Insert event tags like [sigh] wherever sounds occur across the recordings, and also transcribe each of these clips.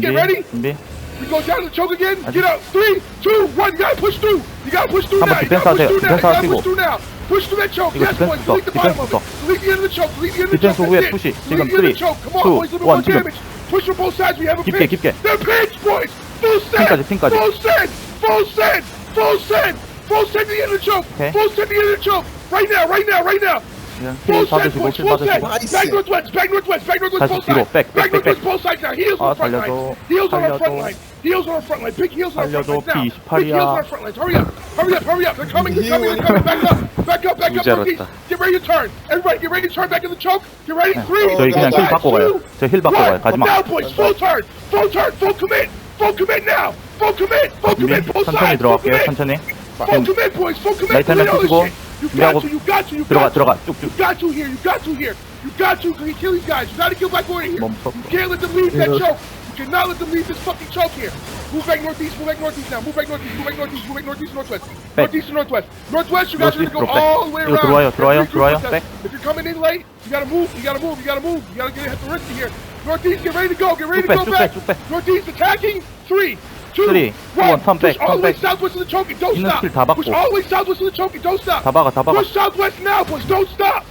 Get ready. 준비. We go down the choke again. Get out. Three, two, one. You gotta push through. You gotta push through now. You gotta push through now. You gotta push through now. Push through that choke. Yes, boys. 써, Delete the bottom of it. Delete the end of the choke. Delete the end of the choke. That's it. Delete the end of the 3, choke. Come on, 2, boys. A little more 1 지금 damage. Push from both sides. We have a 깊게, pinch. 깊게. They're pinch, boys. Full send. 핀까지. Full send. Full send. Full send. Full send to the end of the choke. Full send to the end of the choke. Right now. Right now. Right now. 그냥 Full 힐 send, 받으시고, boys. 힐 Full send. 받으시고. Back northwest. Back northwest. Back northwest. 다시 Both 뒤로, sides. 백, 백, Back 백, northwest. 백. Both sides now. Heels 아, on our front 살려줘. lines. Heels on our 살려줘. front line. Heels on our front line. Big heels on our front 살려줘. lines now. P28 Big heels on our front lines. Hurry up. Hurry up. Hurry up. They're coming. They're coming. They're coming. [laughs] Back up. Back up. Back up. 무지 Northeast. 알았다. Get ready to turn. Everybody, get ready to turn back in the choke. Get ready. Three. 저희 그냥 힐 one, 받고 가요. two, 저 힐 받고 가요. one. 가지마. Now, boys. Full turn. Full turn. Full commit. Full commit now. Full commit. Full 준비. commit. Both 천천히 sides. Full 들어갈게요. commit. 천천히. Full commit, boys. Full commit. 라이트 한명 Delete all this 쓰시고 shit. You got 준비하고 to. You got to. You 들어가, got to. 들어가. 쭉쭉. You got to here. You got to here. You got to kill these guys. You got to kill Black Warrior here. 멈췄어. You can't let them leave that Yeah. choke. You cannot let them leave this fucking choke here. Move back northeast. Move back northeast now. Move back northeast. Move back northeast. Move back northeast. Northwest. Back. Northeast and northwest. Northwest. You guys are Northeast, gonna go drop back. all the way 이거 around. 들어와요, 들어와요, Every group 들어와요. of us. back. If you're coming in late, you gotta move. You gotta move. You gotta move. You gotta get hit the wrist here. Northeast. Get ready to go. Get ready 쭉 to 빼, go 쭉 back. 빼, 쭉 빼. Northeast attacking. Three. Two, Three, one. one, turn Push back, all turn the way back. southwest of the choke and don't 있는 stop. 스킬 다 Push 받고. all the way southwest of the choke and don't stop. 다 박아, 다 박아. Push southwest now, boys. Don't stop.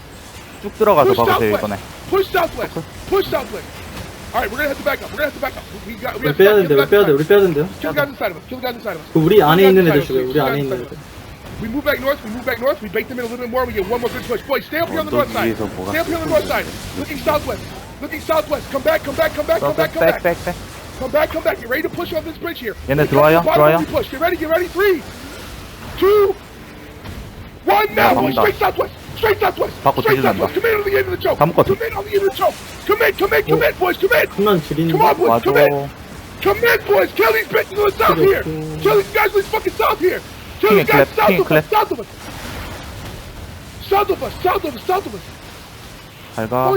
쭉 들어가서 Push 박으세요, southwest. 이번에. Push southwest. Push southwest. All right, we're gonna have to back up. We're gonna have to back up. We got. We 우리 have to 빼야 back- 된대, 우리 빼야 돼, 우리 빼야 된대요. Kill the guys inside of us. Kill the guys inside of us. 그 우리 안에 Kill the 있는 guys 애들 inside 죽여요, of us. 우리 Kill the 안에 guys 있는 inside of 애들. us. We move back north. We move back north. We bait them in a little bit more. We get one more good push. Boys, stay up here on the 언덕 north side. 위에서 뭐가 Stay up here on the north side. Looking southwest. Looking southwest. Come back. Come back. Come back. Come back. Come 백, back. 백, 백. Come back, come back. Get ready to push off this bridge here. In the Troya, Troya. Push. Get ready, get ready. Three, two, one. Now push straight southwest. Straight southwest. Straight southwest. Commit on the end of the choke. Commit on the end of the choke. Commit, commit, commit, boys. Commit. Come on, boys. Commit. Commit, boys. Kill these bitches on the south here. Kill these guys on the fucking south here. Kill these guys. South of us. South of us. South of us. South of us. 밝아.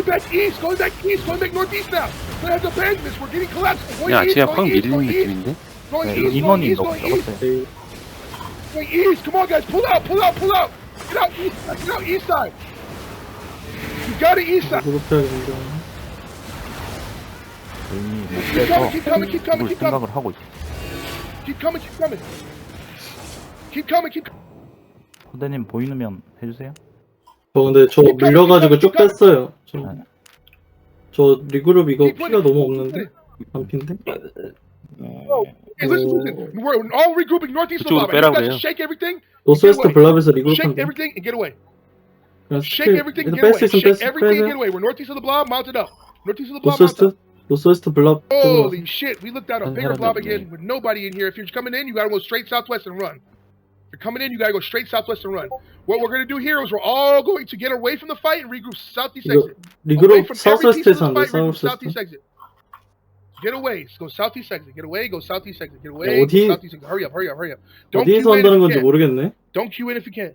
그냥 아치가 확 밀리는 느낌인데? 네, 임원이 너무 적었어요. Going east. Come on, guys. Pull out. Pull out. Pull out. Get out east. Side. Get out east side. You got it east side. 이미 못 빼서 죽을 생각을 하고 있어. Keep coming. Keep coming. Keep coming. Keep. 호대님 보이면 해주세요. 저 근데 저 밀려가지고 쭉 뺐어요. 저, 네. 저 리그룹 이거 피가. 너무 없는데? 안 핀데? Hey, listen, listen. We're all regrouping northeast of lava. You guys shake everything, 노스웨스트 블랍에서 리그룹 shake 한대. everything, and get away. 그냥 Shake 스킬 everything, 일단 get away. 뺄수 있으면 Shake 뺐- everything, and 빼세요. get away. We're northeast of the blob, mounted up. Northeast of the blob, mounted 노스웨스트? up. 노스웨스트 블랍 쪽으로 Holy shit, we looked at a bigger blob again with nobody in here. If you're coming in, you gotta go straight southwest and run. If you're coming in, you gotta go straight southwest and run. What we're gonna do here is we're all going to get away from the fight and regroup southeast 이거 exit. Away 리그룹 from every piece of 사우스웨스트에서 the 한대 fight, regroup 사우스웨스트 southeast exit. Get away. Go southeast exit. Get away. Go southeast exit. Get 야, away. 어디- Go southeast exit. Hurry up. Hurry up. Hurry up. Don't queue 어디에서 in if 한다는 you 건지 can. 모르겠네 Don't queue in if you can.